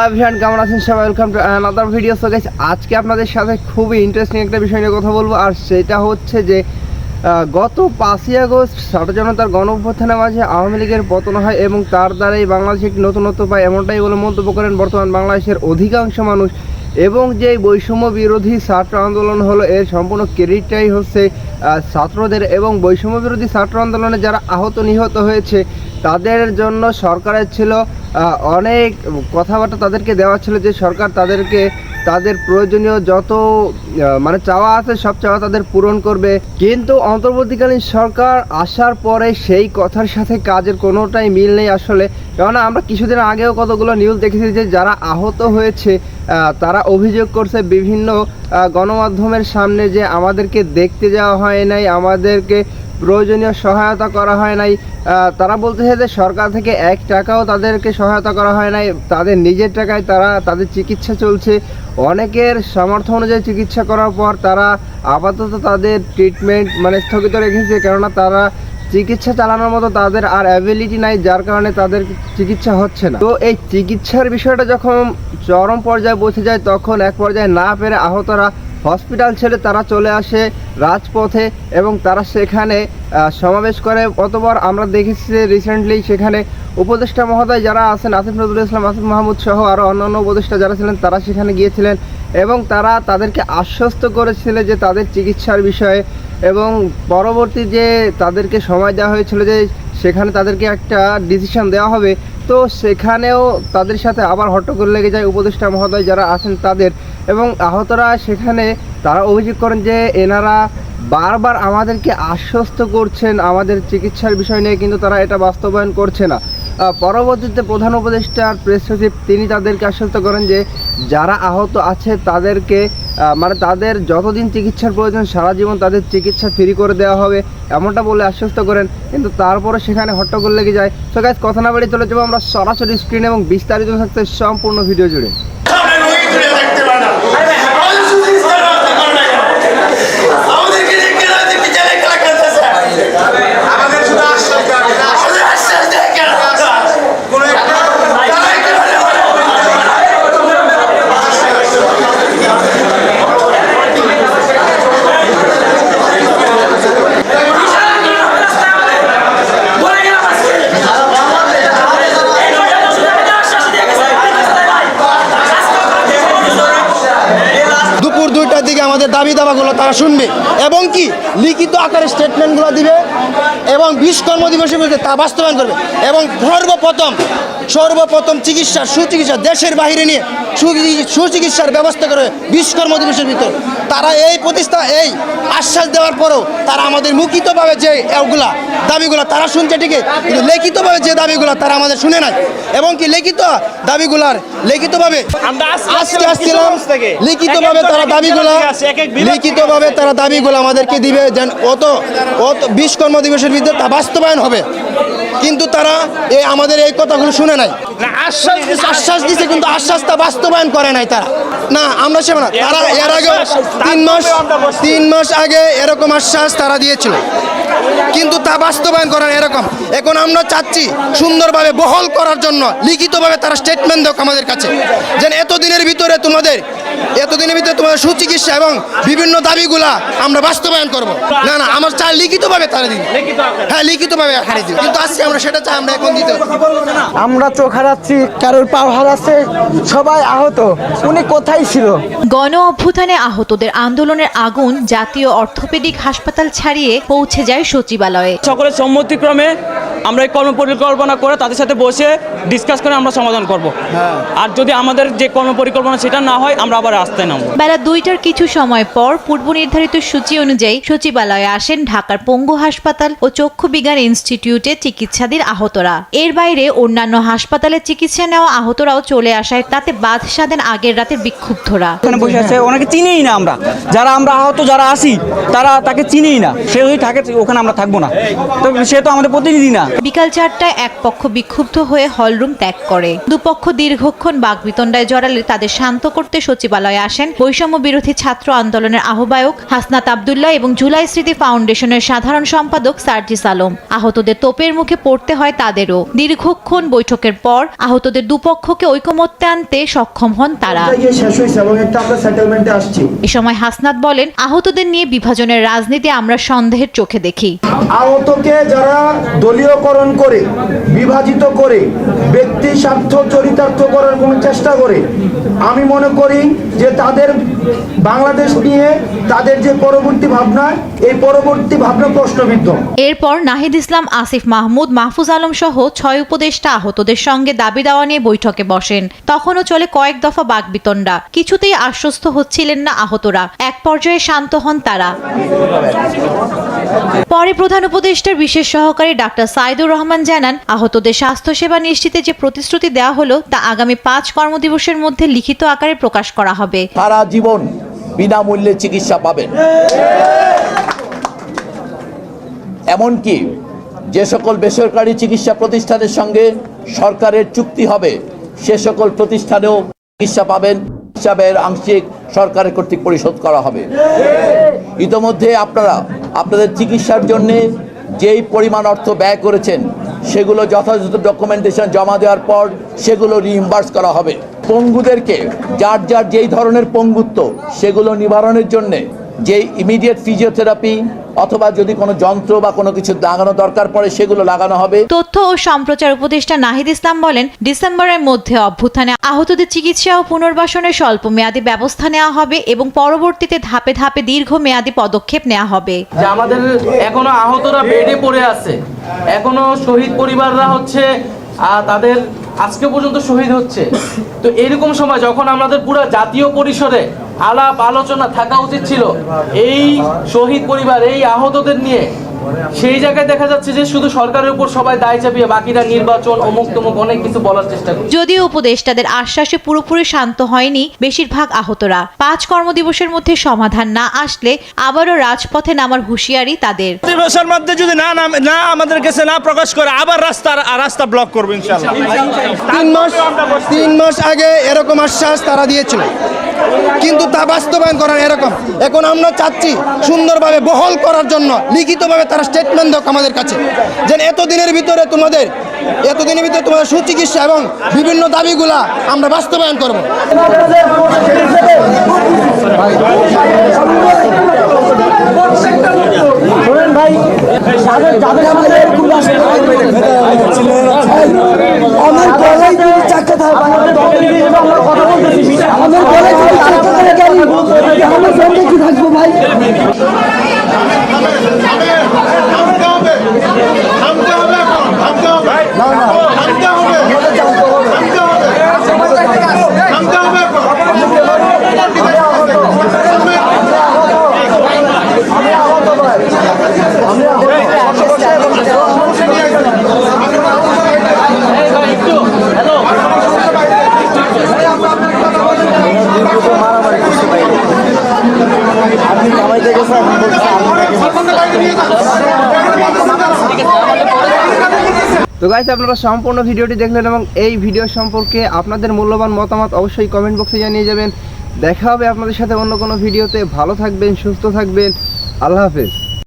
Hello everyone কেমন আছেন সবাই? Welcome to video so guys আজকে আপনাদের সাথে খুবই ইন্টারেস্টিং একটা বিষয় নিয়ে কথা বলব। আর সেটা হচ্ছে যে গত পাঁচই আগস্ট ছাত্র জনতার মাঝে আওয়ামী লীগের পতন হয় এবং তার দ্বারাই বাংলাদেশ একটি নতুনত্ব পায় এমনটাই বলে মন্তব্য করেন বর্তমান বাংলাদেশের অধিকাংশ মানুষ। এবং যে বৈষম্য বিরোধী ছাত্র আন্দোলন হলো, এর সম্পূর্ণ ক্রেডিটটাই হচ্ছে ছাত্রদের এবং বৈষম্য বিরোধী ছাত্র আন্দোলনে যারা আহত নিহত হয়েছে, তাদের জন্য সরকারের ছিল অনেক কথাবার্তা তাদেরকে দেওয়া ছিল যে সরকার তাদেরকে তাদের প্রয়োজনীয় যত মানে চাওয়া আছে, সব চাওয়া তাদের পূরণ করবে। কিন্তু অন্তর্বর্তীকালীন সরকার আসার পরে সেই কথার সাথে কাজের কোনোটাই মিল নেই আসলে। কেননা আমরা কিছুদিন আগেও কতগুলো নিউজ দেখেছি যে যারা আহত হয়েছে তারা অভিযোগ করছে বিভিন্ন গণমাধ্যমের সামনে যে আমাদেরকে দেখতে যাওয়া হয় নাই, আমাদেরকে প্রয়োজনীয় সহায়তা করা হয় নাই। তারা বলতেছে যে সরকার থেকে এক টাকাও তাদেরকে সহায়তা করা হয় নাই। তাদের নিজের টাকায় তারা তাদের চিকিৎসা চলছে। অনেকের সামর্থ্য অনুযায়ী চিকিৎসা করার পর তারা আপাতত তাদের ট্রিটমেন্ট মানে স্থগিত রেখেছে, কেননা তারা চিকিৎসা চালানোর মতো তাদের আর অ্যাবিলিটি নাই, যার কারণে তাদের চিকিৎসা হচ্ছে না। তো এই চিকিৎসার বিষয়টা যখন চরম পর্যায়ে পৌঁছে যায়, তখন এক পর্যায়ে না পেরে আহতরা হসপিটাল ছেড়ে তারা চলে আসে রাজপথে এবং তারা সেখানে সমাবেশ করে। অতবার আমরা দেখেছি যে রিসেন্টলি সেখানে উপদেষ্টা মহোদয় যারা আছেন, আসিফ নজরুল ইসলাম, আসিফ মাহমুদ সহ আরও অন্যান্য উপদেষ্টা যারা ছিলেন, তারা সেখানে গিয়েছিলেন এবং তারা তাদেরকে আশ্বস্ত করেছিলেন যে তাদের চিকিৎসার বিষয়ে এবং পরবর্তী যে তাদেরকে সময় দেওয়া হয়েছিল যে সেখানে তাদেরকে একটা ডিসিশন দেওয়া হবে তো সেখানেও তাদের সাথে আবার হট্টগোল লেগে যায় উপদেষ্টা মহোদয় যারা আছেন তাদের। এবং আহতরা সেখানে তারা অভিযোগ করেন যে এনারা বারবার আমাদেরকে আশ্বস্ত করছেন আমাদের চিকিৎসার বিষয় নিয়ে, কিন্তু তারা এটা বাস্তবায়ন করছে না। পরবর্তীতে প্রধান উপদেষ্টার প্রেস সচিব, তিনি তাদেরকে আশ্বস্ত করেন যে যারা আহত আছে তাদেরকে মানে তাদের যতদিন চিকিৎসার প্রয়োজন সারা জীবন তাদের চিকিৎসা ফ্রি করে দেওয়া হবে। এমনটা বলে আশ্বস্ত করেন, কিন্তু তারপরে সেখানে হট্টগোল লেগে যায়। সো গাইজ কথা না বাড়ি চলে যাব আমরা সরাসরি স্ক্রিন এবং বিস্তারিত থাকতে সম্পূর্ণ ভিডিও জুড়ে সামনে রোগী তুলে থাকতে পারে না আমাদের সুচিকিৎসা ব্যবস্থা করে না কেন? আমাদেরকে যে কেন যে বিচারে খেলা খেলতেছে আমাদের শুধু আশ্বাস দেওয়া হবে, আশ্বাস- আমাদের আশ্বাস দেয় কেন কোনো একটা তারা একেবারে দুপুর দুইটার দিকে আমাদের দাবি দাবাগুলো তারা শুনবে। এবং কি? লিখিত আকারে স্টেটমেন্টগুলো দিবে এবং বিশ কর্মদিবসের মধ্যে তা বাস্তবায়ন করবে। এবং সর্বপ্রথম সর্বপ্রথম চিকিৎসা সুচিকিৎসা দেশের বাইরে নিয়ে সুচিকিৎসার ব্যবস্থা করে বিশ কর্মদিবসের ভিতর। তারা এই প্রতিষ্ঠা এই আশ্বাস দেওয়ার পরেও তারা আমাদের মুখিতভাবে যে এগুলা দাবিগুলো তারা শুনছে ঠিকই কিন্তু লিখিতভাবে যে দাবিগুলো তারা আমাদের শুনে নাই। এবং কি লিখিত দাবিগুলার লিখিতভাবে আজকে আসছিলাম। লিখিতভাবে তারা দাবিগুলো লিখিতভাবে তারা দাবিগুলো আমাদেরকে দিবে যেন অত অত বিশ কর্মদিবসের ভিতরে তা বাস্তবায়ন হবে। কিন্তু তারা এই আমাদের এই কথাগুলো শুনে নাই। আশ্বাস দিছে, দিছে কিন্তু আশ্বাসটা বাস্তবায়ন করে নাই তারা। না আমরা সে না তারা এর আগে তিন মাস তিন মাস আগে এরকম আশ্বাস তারা দিয়েছিল। কিন্তু তা বাস্তবায়ন করার এরকম। এখন আমরা চাচ্ছি সুন্দরভাবে বহল করার জন্য লিখিতভাবে তারা স্টেটমেন্ট দেখ আমাদের কাছে। যেন এতদিনের ভিতরে তোমাদের এতদিনের ভিতরে তোমার সুচিকিৎসা এবং বিভিন্ন দাবিগুলা আমরা বাস্তবায়ন করব। না না আমার চাই লিখিতভাবে তারা দিন হ্যাঁ লিখিতভাবে আকারে দিন কিন্তু আজকে আমরা সেটা চাই আমরা এখন দিতে আমরা চোখ হারাচ্ছি কারোর পাও হারাচ্ছে সবাই আহত। উনি কোথায় ছিল? গণ অভ্যুত্থানে আহতদের আন্দোলনের আগুন জাতীয় অর্থোপেডিক হাসপাতাল ছাড়িয়ে পৌঁছে যায় সচিবালয়ে। সকলের সম্মতিক্রমে আমরা এই কর্ম পরিকল্পনা করে তাদের সাথে বসে ডিসকাস করে আমরা সমাধান করব। আর যদি আমাদের যে কর্ম পরিকল্পনা সেটা না হয় আমরা আবার রাস্তায় নামবো। বেলা দুইটার কিছু সময় পর পূর্ব নির্ধারিত সূচি অনুযায়ী সচিবালয়ে আসেন ঢাকার পঙ্গু হাসপাতাল ও চক্ষু বিজ্ঞান ইনস্টিটিউটে চিকিৎসাধীন আহতরা। এর বাইরে অন্যান্য হাসপাতালে চিকিৎসা নেওয়া আহতরাও চলে আসায় তাতে বাদ সাধেন আগের রাতে বিক্ষুব্ধরা। ওখানে বসে আছে ওনাকে চিনিই না আমরা। যারা আমরা আহত যারা আসি তারা তাকে চিনিই না। সে যদি থাকে ওখানে আমরা থাকব না। তো সে তো আমাদের প্রতিনিধি না। বিকাল চারটায় এক পক্ষ বিক্ষুব্ধ হয়ে হলরুম ত্যাগ করে। দুপক্ষ দীর্ঘক্ষণ বাগবিতণ্ডায় জড়ালে তাদের শান্ত করতে সচিবালয়ে আসেন বৈষম্য বিরোধী ছাত্র আন্দোলনের আহ্বায়ক হাসনাত আবদুল্লাহ এবং জুলাই স্মৃতি ফাউন্ডেশনের সাধারণ সম্পাদক সার্জিস আলম। আহতদের তোপের মুখে পড়তে হয় তাদেরও। দীর্ঘক্ষণ বৈঠকের পর আহতদের দুপক্ষকে ঐকমত্যে আনতে সক্ষম হন তারা। আসছি। এ সময় হাসনাত বলেন আহতদের নিয়ে বিভাজনের রাজনীতি আমরা সন্দেহের চোখে দেখি। আহতকে যারা দলীয়করণ করে, বিভাজিত করে, ব্যক্তি স্বার্থ চরিতার্থ করার কোনো চেষ্টা করে। আমি মনে করি যে তাদের বাংলাদেশ নিয়ে তাদের যে পরবর্তী ভাবনা, এই পরবর্তী ভাবনা প্রশ্নবিদ্ধ। এরপর নাহিদ ইসলাম, আসিফ মাহমুদ, মাহফুজ আলম সহ ছয় উপদেষ্টা আহতদের সঙ্গে দাবি দেওয়া নিয়ে বৈঠকে বসেন। তখনও চলে কয়েক দফা বাগবিতণ্ডা। কিছুতেই আশ্বস্ত হচ্ছিলেন না আহতরা। এক পর্যায়ে শান্ত হন তারা। পরে প্রধান উপদেষ্টার বিশেষ সহকারী ডাক্তার সাইদুর রহমান জানান, আহতদের স্বাস্থ্যসেবা নিশ্চিতে যে প্রতিশ্রুতি দেওয়া হলো, তা আগামী পাঁচ কর্মদিবসের মধ্যে লিখিত আকারে প্রকাশ করা হবে। সারা জীবন বিনামূল্যে চিকিৎসা পাবেন। এমনকি যে সকল বেসরকারি চিকিৎসা প্রতিষ্ঠানের সঙ্গে সরকারের চুক্তি হবে, সে সকল প্রতিষ্ঠানেও চিকিৎসা পাবেন। হিসাবের আংশিক সরকারের কর্তৃক পরিশোধ করা হবে। ইতোমধ্যে আপনারা আপনাদের চিকিৎসার জন্যে যেই পরিমাণ অর্থ ব্যয় করেছেন, সেগুলো যথাযথ ডকুমেন্টেশন জমা দেওয়ার পর সেগুলো রিইম্বার্স করা হবে। পঙ্গুদেরকে, যার যার যেই ধরনের পঙ্গুত্ব, সেগুলো নিবারণের জন্যে, যেই ইমিডিয়েট ফিজিওথেরাপি অথবা যদি কোনো যন্ত্র বা কোনো কিছু লাগানো দরকার পড়ে সেগুলো লাগানো হবে। তথ্য ও সম্প্রচার উপদেষ্টা নাহিদ ইসলাম বলেন ডিসেম্বরের মধ্যে অভ্যুত্থানে আহতদের চিকিৎসা ও পুনর্বাসনের স্বল্প মেয়াদী ব্যবস্থা নেওয়া হবে এবং পরবর্তীতে ধাপে ধাপে দীর্ঘ মেয়াদী পদক্ষেপ নেওয়া হবে। যে আমাদের এখনও আহতরা বেডে পড়ে আছে এখনও শহীদ পরিবাররা হচ্ছে তাদের আজকে পর্যন্ত শহীদ হচ্ছে। তো এরকম সময় যখন আমাদের পুরো জাতীয় পরিসরে আলাপ আলোচনা থাকা উচিত ছিল। এই শহীদ পরিবার এই আহতদের নিয়ে। সেই জায়গায় দেখা যাচ্ছে যে শুধু সরকারের উপর সবাই দায় চাপিয়ে বাকিরা নির্বাচন অমুক তমুক অনেক কিছু বলার চেষ্টা করছে। যদিও উপদেষ্টাদের আশ্বাসে পুরোপুরি শান্ত হয়নি বেশিরভাগ আহতরা। পাঁচ কর্মদিবসের মধ্যে সমাধান না আসলে আবারও রাজপথে নামার হুঁশিয়ারি তাদের। দিবসের মধ্যে যদি না নাম- না আমাদের কাছে না প্রকাশ করে আবার রাস্তা রাস্তা ব্লক করবে ইনশাল্লাহ তিন মাস তিন মাস আগে এরকম আশ্বাস তারা দিয়েছিল। কিন্তু তা বাস্তবায়ন করার এরকম। এখন আমরা চাচ্ছি সুন্দরভাবে বহল করার জন্য, লিখিতভাবে তারা স্টেটমেন্ট দেখ আমাদের কাছে। যে এতদিনের ভিতরে তোমাদের, এতদিনের ভিতরে তোমাদের সুচিকিৎসা এবং বিভিন্ন দাবিগুলা আমরা বাস্তবায়ন করব। থামতে Gracias. তো গাইস আপনারা সম্পূর্ণ ভিডিওটি দেখলেন এবং এই ভিডিও সম্পর্কে আপনাদের মূল্যবান মতামত অবশ্যই কমেন্ট বক্সে জানিয়ে যাবেন। দেখা হবে আপনাদের সাথে অন্য কোনো ভিডিওতে ভালো থাকবেন, সুস্থ থাকবেন। আল্লাহ হাফেজ।